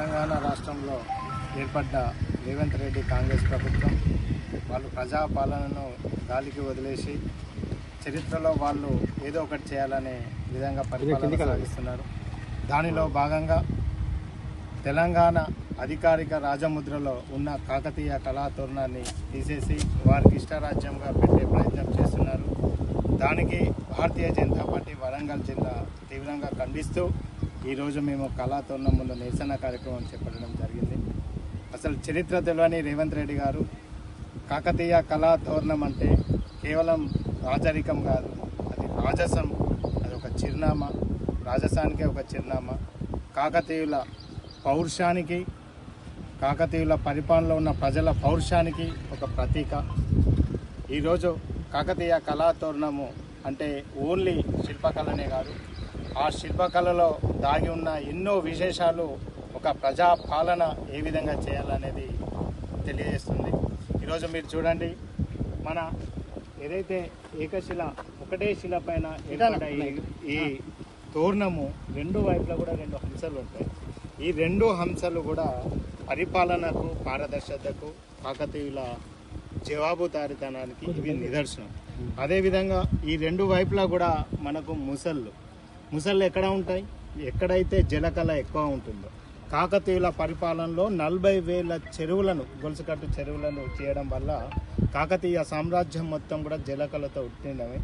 తెలంగాణ రాష్ట్రంలో ఏర్పడ్డ రేవంత్ రెడ్డి కాంగ్రెస్ ప్రభుత్వం వాళ్ళు ప్రజాపాలనను గాలికి వదిలేసి చరిత్రలో వాళ్ళు ఏదో ఒకటి చేయాలనే విధంగా పరిపాలన సాగిస్తున్నారు. దానిలో భాగంగా తెలంగాణ అధికారిక రాజముద్రలో ఉన్న కాకతీయ కళాతోరణాన్ని తీసేసి వారికి ఇష్టరాజ్యంగా పెట్టే ప్రయత్నం చేస్తున్నారు. దానికి భారతీయ జనతా పార్టీ వరంగల్ జిల్లా తీవ్రంగా ఖండిస్తూ ఈరోజు మేము కళాతోరణం ముందు నిరసన కార్యక్రమం చేపట్టడం జరిగింది. అసలు చరిత్ర తెలియని రేవంత్ రెడ్డి గారు కాకతీయ కళాతోరణం అంటే కేవలం రాజరికం కాదు అది రాజసం అది ఒక చిరునామా రాజసానికే ఒక చిరునామా. కాకతీయుల పౌరుషానికి కాకతీయుల పరిపాలనలో ఉన్న ప్రజల పౌరుషానికి ఒక ప్రతీక. ఈరోజు కాకతీయ కళాతోరణము అంటే ఓన్లీ శిల్పకళనే కాదు ఆ శిల్పకళలో దాగి ఉన్న ఎన్నో విశేషాలు ఒక ప్రజా పాలన ఏ విధంగా చేయాలనేది తెలియజేస్తుంది. ఈరోజు మీరు చూడండి మన ఏదైతే ఏకశిల ఒకటే శిల పైన ఈ తోరణము రెండు వైపులా కూడా రెండు హంసలు ఉంటాయి. ఈ రెండు హంసలు కూడా పరిపాలనకు పారదర్శకతకు కాకతీయుల జవాబుదారితనానికి ఇవి నిదర్శనం. అదేవిధంగా ఈ రెండు వైపులా కూడా మనకు ముసళ్ళు ముసళ్ళు ఎక్కడ ఉంటాయి? ఎక్కడైతే జలకళ ఎక్కువ ఉంటుందో. కాకతీయుల పరిపాలనలో నలభై వేల చెరువులను గొలుసుకట్టు చెరువులను చేయడం వల్ల కాకతీయ సామ్రాజ్యం మొత్తం కూడా జలకళతో ఉట్టినవి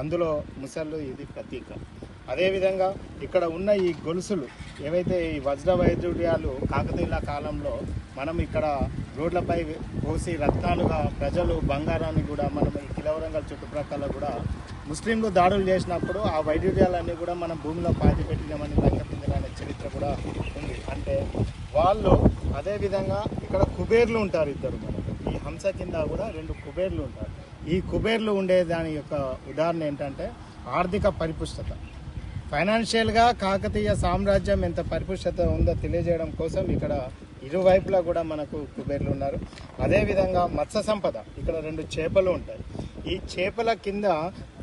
అందులో ముసళ్ళు ఇది ప్రతీక. అదేవిధంగా ఇక్కడ ఉన్న ఈ గొలుసులు ఏవైతే ఈ వజ్ర వైద్యుర్యాలు కాకతీయుల కాలంలో మనం ఇక్కడ రోడ్లపై పోసి రత్నాలుగా ప్రజలు బంగారాన్ని కూడా మనం ఈ కిలవరంగల్ చుట్టుప్రక్కల కూడా ముస్లింలు దాడులు చేసినప్పుడు ఆ వైద్యాలన్నీ కూడా మనం భూమిలో పాతి పెట్టినామని లంకపిందలనే చరిత్ర కూడా ఉంది. అంటే వాళ్ళు అదేవిధంగా ఇక్కడ కుబేర్లు ఉంటారు ఇద్దరు మనకు ఈ హంస కింద కూడా రెండు కుబేర్లు ఉంటారు. ఈ కుబేర్లు ఉండే దాని యొక్క ఉదాహరణ ఏంటంటే ఆర్థిక పరిపుష్టత. ఫైనాన్షియల్గా కాకతీయ సామ్రాజ్యం ఎంత పరిపుష్టత ఉందో తెలియజేయడం కోసం ఇక్కడ ఇరువైపులా కూడా మనకు కుబేర్లు ఉన్నారు. అదేవిధంగా మత్స్య సంపద ఇక్కడ రెండు చేపలు ఉంటాయి. ఈ చేపల కింద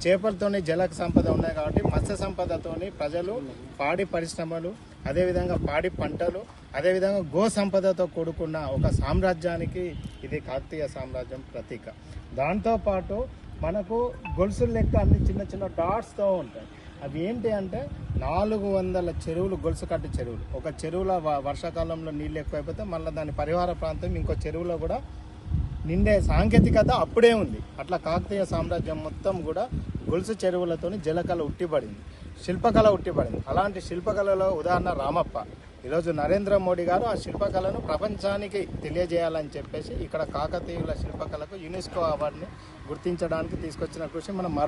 చేపలతోని జల సంపద ఉన్నాయి కాబట్టి మత్స్య సంపదతోని ప్రజలు పాడి పరిశ్రమలు అదేవిధంగా పాడి పంటలు అదేవిధంగా గో సంపదతో కూడుకున్న ఒక సామ్రాజ్యానికి ఇది కాకతీయ సామ్రాజ్యం ప్రతీక. దాంతోపాటు మనకు గొలుసులు లెక్క అన్ని చిన్న చిన్న డాట్స్తో ఉంటాయి. అవి ఏంటి అంటే నాలుగు వందల చెరువులు గొలుసు కట్టు చెరువులు. ఒక చెరువులో వర్షాకాలంలో నీళ్ళు ఎక్కువైపోతే మళ్ళీ దాని పరిహార ప్రాంతం ఇంకో చెరువులో కూడా నిండే సాంకేతికత అప్పుడే ఉంది. అట్లా కాకతీయ సామ్రాజ్యం మొత్తం కూడా గొలుసు చెరువులతోని జలకళ ఉట్టిపడింది. శిల్పకళ ఉట్టిపడింది. అలాంటి శిల్పకళలో ఉదాహరణ రామప్ప. ఈరోజు నరేంద్ర మోడీ గారు ఆ శిల్పకళను ప్రపంచానికి తెలియజేయాలని చెప్పేసి ఇక్కడ కాకతీయుల శిల్పకళకు యునెస్కో అవార్డుని గుర్తించడానికి తీసుకొచ్చిన కృషి మనం మరో